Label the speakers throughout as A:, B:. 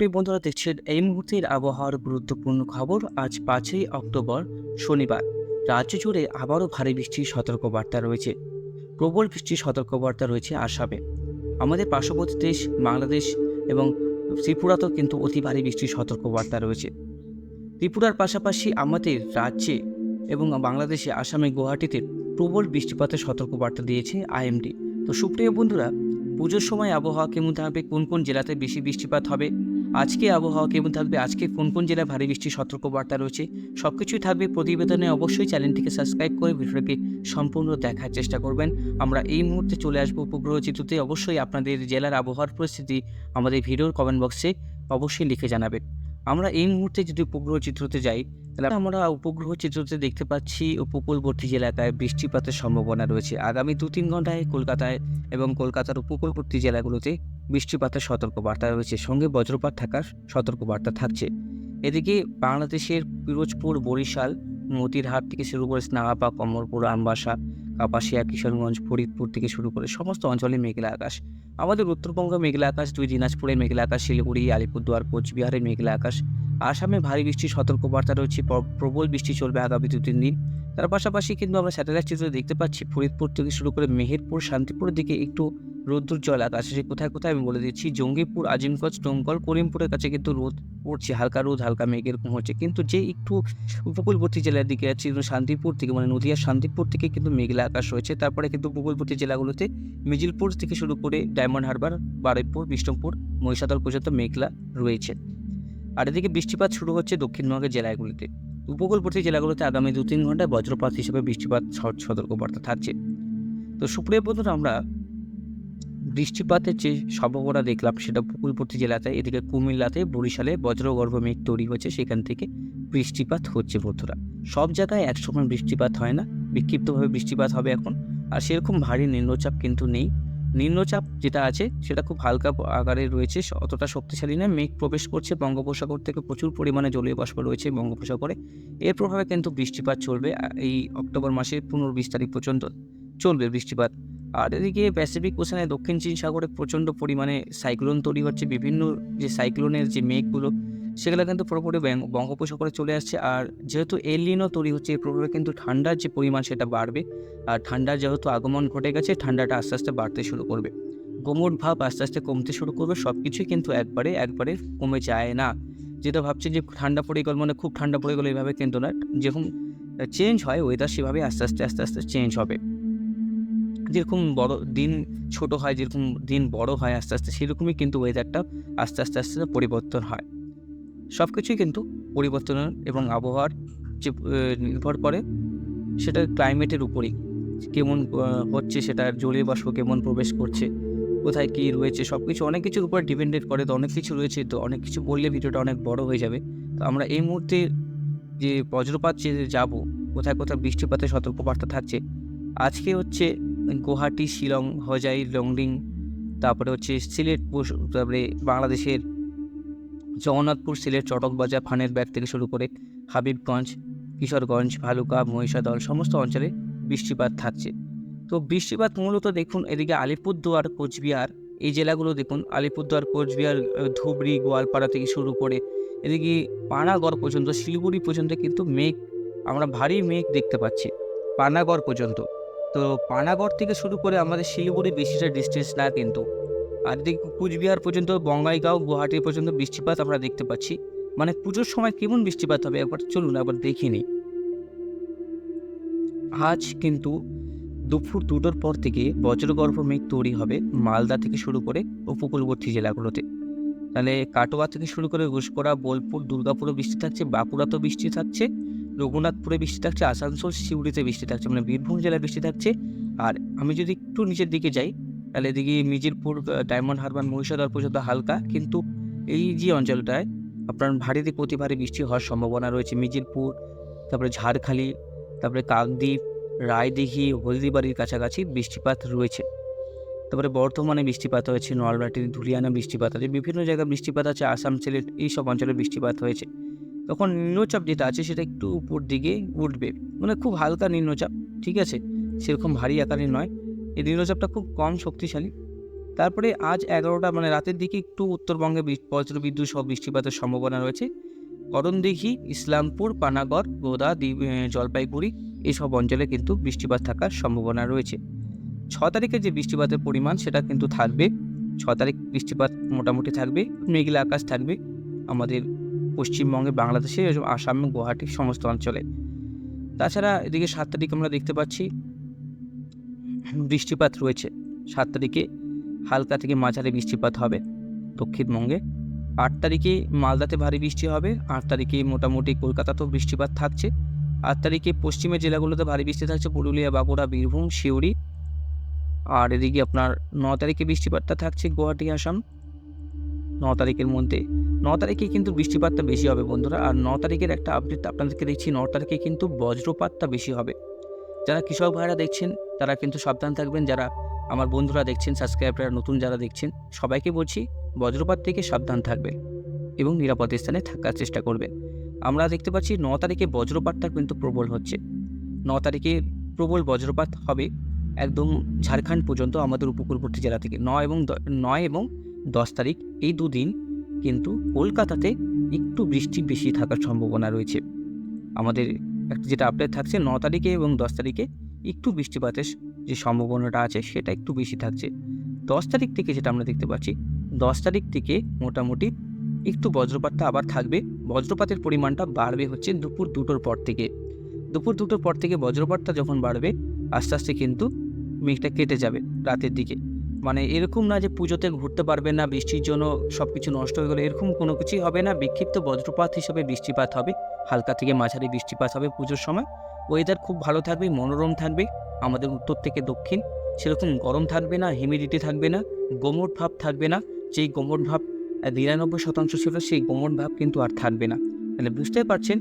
A: প্রিয় বন্ধুরা, দেখছেন এই মুহূর্তের আবহাওয়ার গুরুত্বপূর্ণ খবর আজ পাঁচই অক্টোবর, শনিবার। রাজ্য জুড়ে আবারও ভারী বৃষ্টির সতর্কবার্তা রয়েছে। প্রবল বৃষ্টির সতর্কবার্তা রয়েছে আসামে। আমাদের পার্শ্ববর্তী দেশ, বাংলাদেশ এবং ত্রিপুরাতেও কিন্তু অতি ভারী বৃষ্টির সতর্কবার্তা রয়েছে। ত্রিপুরার পাশাপাশি আমাদের রাজ্যে এবং বাংলাদেশে, আসামে, গুয়াহাটিতে প্রবল বৃষ্টিপাতের সতর্কবার্তা দিয়েছে আইএমডি। তো সুপ্রিয় বন্ধুরা, পুজোর সময় আবহাওয়া কেমন থাকবে? কোন কোন জেলাতে বেশি বৃষ্টিপাত হবে? আজকে আবহাওয়া কেমন থাকবে? আজকে কোন কোন জেলায় ভারী বৃষ্টির সতর্কবার্তা রয়েছে? সব কিছুই থাকবে প্রতিবেদনে। অবশ্যই চ্যানেলটিকে সাবস্ক্রাইব করে ভিডিওটাকে সম্পূর্ণ দেখার চেষ্টা করবেন। আমরা এই মুহূর্তে চলে আসব উপগ্রহ চিত্রতে অবশ্যই আপনাদের জেলার আবহাওয়ার পরিস্থিতি আমাদের ভিডিওর কমেন্ট বক্সে অবশ্যই লিখে জানাবেন। আমরা এই মুহূর্তে যদি উপগ্রহ চিত্রতে যাই, তাহলে আমরা উপগ্রহ চিত্রতে দেখতে পাচ্ছি উপকূলবর্তী এলাকায় বৃষ্টিপাতের সম্ভাবনা রয়েছে। আগামী দু তিন ঘন্টায় কলকাতায় এবং কলকাতার উপকূলবর্তী জেলাগুলোতে বৃষ্টিপাতের সতর্কবার্তা রয়েছে। সঙ্গে বজ্রপাত থাকার সতর্কবার্তা থাকছে। এদিকে বাংলাদেশের পিরোজপুর, বরিশাল মতিরহাট থেকে শুরু করে স্নাগাপা কমলপুর, আমবাসা, কাপাসিয়া, কিশোরগঞ্জ, ফরিদপুর থেকে শুরু করে সমস্ত অঞ্চলে মেঘলা আকাশ। আমাদের উত্তরবঙ্গ মেঘলা আকাশ, দুই দিনাজপুরে মেঘলা আকাশ, শিলিগুড়ি, আলিপুরদুয়ার, কোচবিহারে মেঘলা আকাশ। আসামে ভারী বৃষ্টির সতর্কবার্তা রয়েছে প্রবল বৃষ্টি চলবে আগামী দু তিন দিন। তার পাশাপাশি কিন্তু আমরা স্যাটেলাইট চিত্রে দেখতে পাচ্ছি, ফরিদপুর থেকে শুরু করে মেহেরপুর, শান্তিপুরের দিকে একটু রোদ্দুর জল আকাশ আছে কোথায় কোথায় আমি বলে দিচ্ছি, জঙ্গিপুর, আজিমগঞ্জ টঙ্কল করিমপুরের কাছে কিন্তু রোদ পড়ছে, হালকা রোদ, হালকা মেঘ এরকম হচ্ছে। কিন্তু যে একটু উপকূলবর্তী জেলার দিকে আছে শান্তিপুর থেকে মানে নদিয়ার শান্তিপুর থেকে কিন্তু মেঘলা আকাশ রয়েছে। তারপরে কিন্তু উপকূলবর্তী জেলাগুলোতে মিজিলপুর থেকে শুরু করে ডায়মন্ড হারবার, বারুইপুর, বিষ্ণুপুর, মহিষাদল পর্যন্ত মেঘলা রয়েছে। আর এদিকে বৃষ্টিপাত শুরু হচ্ছে দক্ষিণবঙ্গের জেলাগুলিতে। উপকূলবর্তী জেলাগুলোতে আগামী দু তিন ঘন্টায় বজ্রপাত হিসেবে বৃষ্টিপাত সতর্কবার্তা থাকছে। তো সুপ্রিয় বন্ধুরা, আমরা বৃষ্টিপাতের যে সম্ভাবনা দেখলাম, সেটা উপকূলবর্তী জেলাতে, এদিকে কুমিল্লাতে, বরিশালে বজ্রগর্ভ মেঘ তৈরি হয়েছে, সেখান থেকে বৃষ্টিপাত হচ্ছে বন্ধুরা। সব জায়গায় একসময় বৃষ্টিপাত হয় না, বিক্ষিপ্তভাবে বৃষ্টিপাত হবে এখন, আর সেরকম ভারী নিম্নচাপ কিন্তু নেই। নিম্নচাপ যেটা আছে, সেটা খুব হালকা আকারে রয়েছে, অতটা শক্তিশালী নয়। মেঘ প্রবেশ করছে, বঙ্গোপসাগর থেকে প্রচুর পরিমাণে জলীয় বাষ্প রয়েছে বঙ্গোপসাগরে। এর প্রভাবে কিন্তু বৃষ্টিপাত চলবে এই অক্টোবর মাসের পনেরো বিশ তারিখ পর্যন্ত চলবে বৃষ্টিপাত। আর এদিকে প্যাসিফিক ওশানে দক্ষিণ চীন সাগরে প্রচণ্ড পরিমাণে সাইক্লোন তৈরি হচ্ছে। বিভিন্ন যে সাইক্লোনের যে মেঘগুলো সেগুলো কিন্তু পুরোপুরি বঙ্গোপসাগরে চলে আসছে। আর যেহেতু এলিনো তৈরি হচ্ছে এর প্রভাবে কিন্তু ঠান্ডার যে পরিমাণ সেটা বাড়বে। আর ঠান্ডার যেহেতু আগমন ঘটে গেছে, ঠান্ডাটা আস্তে আস্তে বাড়তে শুরু করবে। গোমট ভাব আস্তে আস্তে কমতে শুরু করবে সব কিছুই কিন্তু একবারে একবারে কমে যায় না। যেটা ভাবছে যে ঠান্ডা পড়ে গেল মানে খুব ঠান্ডা পড়ে গেলো এইভাবে কিন্তু না। যেরকম চেঞ্জ হয় ওয়েদার সেভাবে আস্তে আস্তে আস্তে আস্তে চেঞ্জ হবে। যেরকম বড় দিন ছোট হয়, যেরকম দিন বড় হয়, আস্তে আস্তে সেরকমই কিন্তু ওয়েদারটা আস্তে আস্তে আস্তে পরিবর্তন হয়। সব কিছুই কিন্তু পরিবর্তনের এবং আবহাওয়ার যে নির্ভর করে, সেটা ক্লাইমেটের উপরেই। কেমন হচ্ছে সেটার জলীয় বাষ্প কেমন প্রবেশ করছে, কোথায় কী রয়েছে সব কিছু অনেক কিছুর উপর ডিপেন্ডেড করে, তো অনেক কিছু রয়েছে, তো অনেক কিছু বললে ভিডিওটা অনেক বড় হয়ে যাবে। তো আমরা এই মুহূর্তে যে বজ্রপাত যে যাব, কোথায় কোথায় বৃষ্টিপাতের সতর্কবার্তা থাকছে, আজকে হচ্ছে গুয়াহাটি, শিলং, হজাই, লংডিং, তারপরে হচ্ছে সিলেট তারপরে বাংলাদেশের জগন্নাথপুর সিলেট চটকবাজার ফানের ব্যাগ থেকে শুরু করে হাবিবগঞ্জ, কিশোরগঞ্জ, ভালুকা, মহিষাদল সমস্ত অঞ্চলে বৃষ্টিপাত থাকছে। তো বৃষ্টিপাত মূলত দেখুন এদিকে আলিপুরদুয়ার, কোচবিহার, এই জেলাগুলো দেখুন, আলিপুরদুয়ার, কোচবিহার, ধুবড়ি, গোয়ালপাড়া থেকে শুরু করে এদিকে পানাগড় পর্যন্ত, শিলিগুড়ি পর্যন্ত কিন্তু মেঘ, আমরা ভারী মেঘ দেখতে পাচ্ছি, পানাগড় পর্যন্ত। তো পানাগড় থেকে শুরু করে আমাদের শিলিগুড়ি বেশিটা ডিস্টেন্স না কিন্তু। আর এদিকে কুচবিহার পর্যন্ত, বঙ্গাইগাঁও, গুয়াহাটি পর্যন্ত বৃষ্টিপাত আমরা দেখতে পাচ্ছি। মানে পুজোর সময় কেমন বৃষ্টিপাত হবে একবার চলুন একবার দেখে নিই। আজ কিন্তু দুপুর দুটোর পর থেকে বজ্রগর্ভ মেঘ তৈরি হবে মালদা থেকে শুরু করে উপকূলবর্তী জেলাগুলোতে। তাহলে কাটোয়া থেকে শুরু করে ঘুষকরা বোলপুর, দুর্গাপুরে বৃষ্টি থাকছে বাঁকুড়াতেও বৃষ্টি থাকছে, রঘুনাথপুরে বৃষ্টি থাকছে, আসানসোল, শিউড়িতে বৃষ্টি থাকছে মানে বীরভূম জেলায় বৃষ্টি থাকছে। আর আমি যদি একটু নিচের দিকে যাই তাহলে এদিকে মিজিরপুর ডায়মন্ড হারবার মহিষাদল পর্যন্ত হালকা। কিন্তু এই যে অঞ্চলটায় আপনার ভারী থেকে অতি ভারী বৃষ্টি হওয়ার সম্ভাবনা রয়েছে। মিজিরপুর তারপরে ঝাড়খালি, তারপরে কাকদ্বীপ, রায়দিঘি, হলদিবাড়ির কাছাকাছি বৃষ্টিপাত রয়েছে। তারপরে বর্ধমানে বৃষ্টিপাত হয়েছে, নলবাটি, ধুলিয়ানা বৃষ্টিপাত আছে, বিভিন্ন জায়গায় বৃষ্টিপাত আছে, আসাম সিলেট এইসব অঞ্চলে বৃষ্টিপাত হয়েছে। তখন নিম্নচাপ যেটা আছে সেটা একটু উপর দিকে উঠবে। মানে খুব হালকা নিম্নচাপ, ঠিক আছে? সেরকম ভারী আকারের নয়। এই নিম্নচাপটা খুব কম শক্তিশালী। তারপরে আজ এগারোটা মানে রাতের দিকে একটু উত্তরবঙ্গে বজ্রবিদ্যুৎ সহ বৃষ্টিপাতের সম্ভাবনা রয়েছে। করণদিঘি, ইসলামপুর, পানাগড়, গোদা জলপাইগুড়ি এইসব অঞ্চলে কিন্তু বৃষ্টিপাত থাকার সম্ভাবনা রয়েছে। ছ তারিখে যে বৃষ্টিপাতের পরিমাণ সেটা কিন্তু থাকবে। ছ তারিখ বৃষ্টিপাত মোটামুটি থাকবে, মেঘলা আকাশ থাকবে আমাদের পশ্চিমবঙ্গে, বাংলাদেশে আসাম, গুয়াহাটি, সমস্ত অঞ্চলে। তাছাড়া এদিকে সাত তারিখ আমরা দেখতে পাচ্ছি বৃষ্টিপাত রয়েছে। সাত তারিখে হালকা থেকে মাঝারি বৃষ্টিপাত হবে। দক্ষিণবঙ্গে আট তারিখে মালদাতে ভারী বৃষ্টি হবে। আট তারিখে মোটামুটি কলকাতাতেও বৃষ্টিপাত থাকছে। আট তারিখে পশ্চিমের জেলাগুলোতে ভারী বৃষ্টি থাকছে। পুরুলিয়া, বাঁকুড়া, বীরভূম সিউড়ি আর এদিকে আপনার ন তারিখে বৃষ্টিপাতটা থাকছে গুয়াহাটি, আসাম। ন তারিখের মধ্যে, ন তারিখে কিন্তু বৃষ্টিপাতটা বেশি হবে বন্ধুরা। আর ন তারিখের একটা আপডেট আপনাদেরকে দেখছি ন তারিখে কিন্তু বজ্রপাতটা বেশি হবে। যারা কৃষক ভাইরা দেখছেন, তারা কিন্তু সাবধান থাকবেন। যারা আমার বন্ধুরা দেখছেন, সাবস্ক্রাইবাররা, নতুন যারা দেখছেন, সবাইকে বলছি, বজ্রপাত থেকে সাবধান থাকবেন এবং নিরাপদ স্থানে থাকার চেষ্টা করবেন। আমরা দেখতে পাচ্ছি, ন তারিখে বজ্রপাতটা কিন্তু প্রবল হচ্ছে। ন তারিখে প্রবল বজ্রপাত হবে একদম ঝাড়খণ্ড পর্যন্ত, আমাদের উপকূলবর্তী জেলা থেকে। নয় এবং নয় এবং দশ তারিখ, এই দুদিন কিন্তু কলকাতাতে একটু বৃষ্টি বেশি থাকার সম্ভাবনা রয়েছে। আমাদের একটা যেটা আপডেট থাকছে, ন তারিখে এবং দশ তারিখে একটু বৃষ্টিপাতের যে সম্ভাবনাটা আছে সেটা একটু বেশি থাকছে। দশ তারিখ থেকে যেটা আমরা দেখতে পাচ্ছি, দশ তারিখ থেকে মোটামুটি একটু বজ্রপাতটা আবার থাকবে। বজ্রপাতের পরিমাণটা বাড়বে হচ্ছে দুপুর দুটোর পর থেকে। দুপুর দুটোর পর থেকে বজ্রপাতটা যখন বাড়বে, আস্তে আস্তে কিন্তু মেঘটা কেটে যাবে রাতের দিকে। মানে এরকম না যে পুজোতে ঘুরতে পারবে না, বৃষ্টির জন্য সব কিছু নষ্ট হয়ে গেলো, এরকম কোনো কিছুই হবে না। বিক্ষিপ্ত বজ্রপাত হিসেবে বৃষ্টিপাত হবে, হালকা থেকে মাঝারি বৃষ্টিপাত হবে পুজোর সময়। ওয়েদার খুব ভালো থাকবে, মনোরম থাকবে, আমাদের উত্তর থেকে দক্ষিণ। সেরকম গরম থাকবে না হিউমিডিটি থাকবে না, গোমট ভাব থাকবে না। যেই গোমট ভাব নিরানব্বই শতাংশ ছিল, সেই গোমট ভাব কিন্তু আর থাকবে না। তাহলে বুঝতে পারছেন?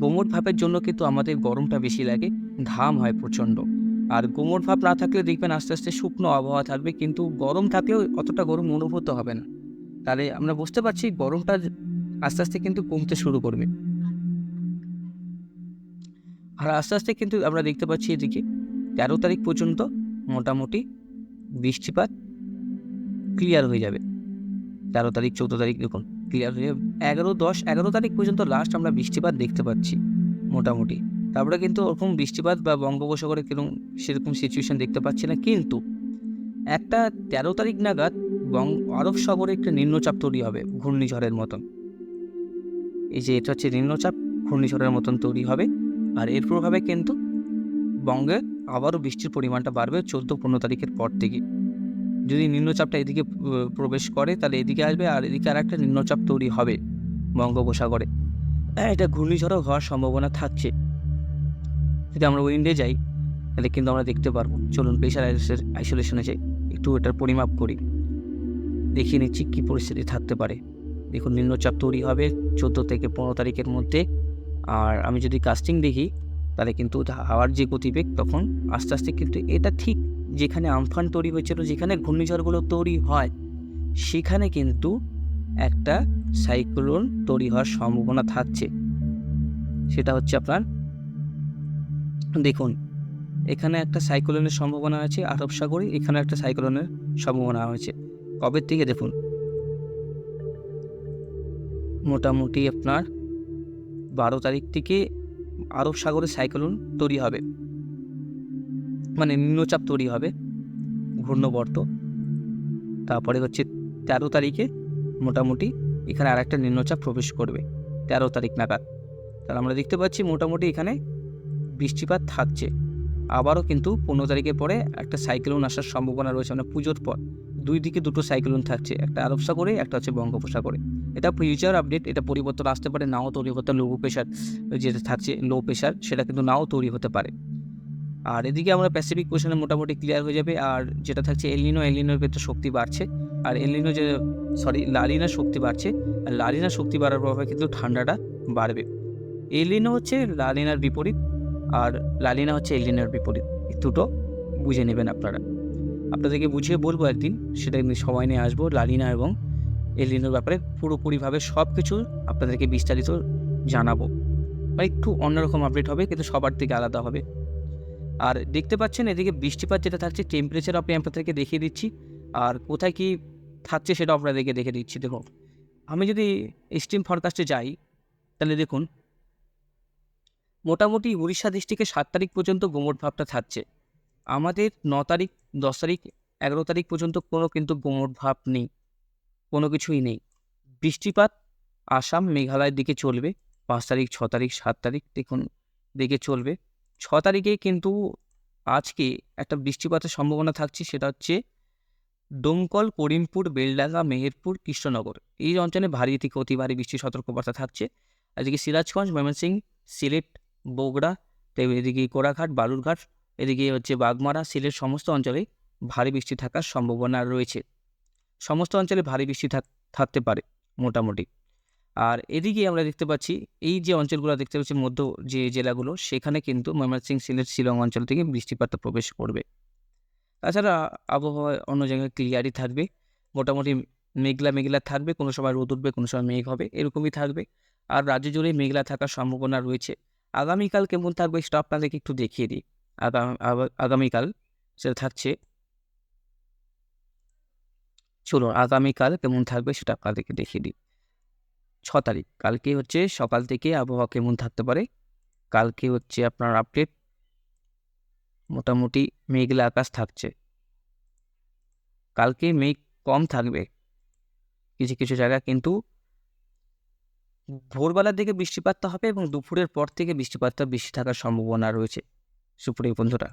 A: গোমট ভাবের জন্য কিন্তু আমাদের গরমটা বেশি লাগে, ঘাম হয় প্রচণ্ড। আর গোমট ভাব না থাকলে দেখবেন আস্তে আস্তে শুকনো আবহাওয়া থাকবে, কিন্তু গরম থাকলেও অতটা গরম অনুভূত হবে না। তাহলে আমরা বুঝতে পারছি গরমটা আস্তে আস্তে কিন্তু কমতে শুরু করবে। আর আস্তে আস্তে কিন্তু আমরা দেখতে পাচ্ছি এদিকে তেরো তারিখ পর্যন্ত মোটামুটি বৃষ্টিপাত ক্লিয়ার হয়ে যাবে। তেরো তারিখ, চৌদ্দ তারিখ দেখুন ক্লিয়ার হয়ে যাবে। এগারো, দশ, এগারো তারিখ পর্যন্ত লাস্ট আমরা বৃষ্টিপাত দেখতে পাচ্ছি মোটামুটি। তারপরে কিন্তু ওরকম বৃষ্টিপাত বা বঙ্গোপসাগরে কীরকম সেরকম সিচুয়েশন দেখতে পাচ্ছি না। কিন্তু একটা তেরো তারিখ নাগাদ বং আরব সাগরে একটা নিম্নচাপ তৈরি হবে, ঘূর্ণিঝড়ের মতন। এই যে এটা হচ্ছে নিম্নচাপ, ঘূর্ণিঝড়ের মতন তৈরি হবে। আর এর প্রভাবে কিন্তু বঙ্গে আবারও বৃষ্টির পরিমাণটা বাড়বে চোদ্দ, পনেরো তারিখের পর থেকে। যদি নিম্নচাপটা এদিকে প্রবেশ করে, তাহলে এদিকে আসবে আর এদিকে আর একটা নিম্নচাপ তৈরি হবে বঙ্গোপসাগরে। হ্যাঁ এটা ঘূর্ণিঝড়ও হওয়ার সম্ভাবনা থাকছে। যদি আমরা উইন্ডে যাই, তাহলে কিন্তু আমরা দেখতে পারব। চলুন প্রেশার আইসোলেশনে যাই। একটু এটার পরিমাপ করি। দেখিয়ে নিচ্ছি কী পরিস্থিতি থাকতে পারে। দেখুন, নিম্নচাপ তৈরি হবে চোদ্দ থেকে পনেরো তারিখের মধ্যে। আর আমি যদি কাস্টিং দেখি, তাহলে কিন্তু হাওয়ার যে গতিবেগ, তখন আস্তে আস্তে কিন্তু এটা ঠিক যেখানে আমফান তৈরি হয়েছিল, যেখানে ঘূর্ণিঝড়গুলো তৈরি হয়, সেখানে কিন্তু একটা সাইক্লোন তৈরি হওয়ার সম্ভাবনা থাকছে। সেটা হচ্ছে আপনার দেখুন, এখানে একটা সাইক্লোনের সম্ভাবনা আছে আরব সাগরে, এখানে একটা সাইক্লোনের সম্ভাবনা আছে। কবে থেকে দেখুন? মোটামুটি আপনার বারো তারিখ থেকে আরব সাগরে সাইক্লোন তৈরি হবে। মানে নিম্নচাপ তৈরি হবে, ঘূর্ণবর্ত। তারপরে হচ্ছে তেরো তারিখে মোটামুটি এখানে আর একটা নিম্নচাপ প্রবেশ করবে, তেরো তারিখ নাগাদ। তাহলে আমরা দেখতে পাচ্ছি মোটামুটি এখানে বৃষ্টিপাত থাকছে। আবারও কিন্তু পনেরো তারিখের পরে একটা সাইক্লোন আসার সম্ভাবনা রয়েছে। মানে পুজোর পর দুই দিকে দুটো সাইক্লোন থাকছে। একটা আরব সাগরে, একটা হচ্ছে বঙ্গোপসাগরে। এটা ফিউচার আপডেট এটা পরিবর্তন আসতে পারে। নাও তৈরি হতে লো প্রেশার যেটা থাকছে লো প্রেশার সেটা কিন্তু নাও তৈরি হতে পারে। আর এদিকে আমরা প্যাসিফিক কোশনে মোটামুটি ক্লিয়ার হয়ে যাবে। আর যেটা থাকছে এলিনো এলিনোর ভেতর শক্তি বাড়ছে। আর এলিনো যে সরি লালিনার শক্তি বাড়ছে। আর লালিনার শক্তি বাড়ার প্রভাবে কিন্তু ঠান্ডাটা বাড়বে। এলিনো হচ্ছে লালিনার বিপরীত। আর লালিনা হচ্ছে এলিনার বিপরীত। দুটো বুঝে নেবেন আপনারা। আপনাদেরকে বুঝিয়ে বলব একদিন, সেটা সময় নিয়ে আসব, লালিনা এবং এলিনোর ব্যাপারে পুরোপুরিভাবে সব কিছু আপনাদেরকে বিস্তারিত জানাব। বা একটু অন্যরকম আপডেট হবে, কিন্তু সবার থেকে আলাদা হবে। আর দেখতে পাচ্ছেন, এদিকে বৃষ্টিপাত যেটা থাকছে টেম্পারেচার আপনি আপনাদেরকে দেখিয়ে দিচ্ছি। আর কোথায় কি থাকছে, সেটা আপনাদেরকে দেখে দিচ্ছি। দেখুন, আমি যদি স্টিম ফরকাস্টে যাই, তাহলে দেখুন মোটামুটি উড়িষ্যা ডিস্ট্রিক্টে সাত তারিখ পর্যন্ত গোমট ভাবটা থাকছে। আমাদের ন তারিখ, দশ তারিখ, এগারো তারিখ পর্যন্ত কোনো কিন্তু গোমট ভাব নেই, কোনো কিছুই নেই। বৃষ্টিপাত আসাম মেঘালয়ের দিকে চলবে, পাঁচ তারিখ, ছ তারিখ, সাত তারিখ দেখুন, দিকে চলবে। ছ তারিখে কিন্তু আজকে একটা বৃষ্টিপাতের সম্ভাবনা থাকছে, সেটা হচ্ছে ডোমকল করিমপুর, বেলডাঙ্গা, মেহেরপুর, কৃষ্ণনগর। এই অঞ্চলে ভারী থেকে অতি ভারী বৃষ্টির সতর্কবার্তা থাকছে। আজকে সিরাজগঞ্জ, ময়মনসিংহ, সিলেট বগুড়া এদিকে কোড়াঘাট বালুরঘাট, এদিকে হচ্ছে বাগমারা, সিলেট সমস্ত অঞ্চলে ভারী বৃষ্টি থাকার সম্ভাবনা রয়েছে। সমস্ত অঞ্চলে ভারী বৃষ্টি থাক- থাকতে পারে, মোটামুটি। আর এদিকে আমরা দেখতে পাচ্ছি, এই যে অঞ্চলগুলো দেখতে পাচ্ছি, মধ্য যে জেলাগুলো, সেখানে কিন্তু ময়মনসিং, সিলেট, শিলং অঞ্চল থেকে বৃষ্টিপাতটা প্রবেশ করবে। তাছাড়া আবহাওয়া অন্য জায়গায় ক্লিয়ারই থাকবে, মোটামুটি মেঘলা মেঘলা থাকবে, কোনো সময় রোদ উঠবে, কোনো সময় মেঘ হবে, এরকমই থাকবে। আর রাজ্য জুড়ে মেঘলা থাকার সম্ভাবনা রয়েছে। আগামীকাল কেমন থাকবে সেটা আপনাদেরকে একটু দেখিয়ে দিই। আগাম আগামীকাল সেটা থাকছে। চলুন, আগামীকাল কেমন থাকবে সেটা আপনাদেরকে দেখিয়ে দিই। ছ তারিখ, কালকে হচ্ছে সকাল থেকে আবহাওয়া কেমন থাকতে পারে? কালকে হচ্ছে আপনার আপডেট মোটামুটি মেঘলা আকাশ থাকছে। কালকে মেঘ কম থাকবে। কিছু কিছু জায়গা কিন্তু ভোরবেলার দিকে বৃষ্টিপাতটা হবে এবং দুপুরের পর থেকে বৃষ্টিপাতটা বেশি থাকার সম্ভাবনা রয়েছে। সুপ্রিয় বন্ধুরা